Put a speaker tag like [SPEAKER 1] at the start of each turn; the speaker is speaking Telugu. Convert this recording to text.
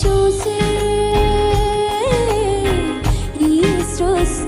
[SPEAKER 1] చూసే ఈ సృష్టి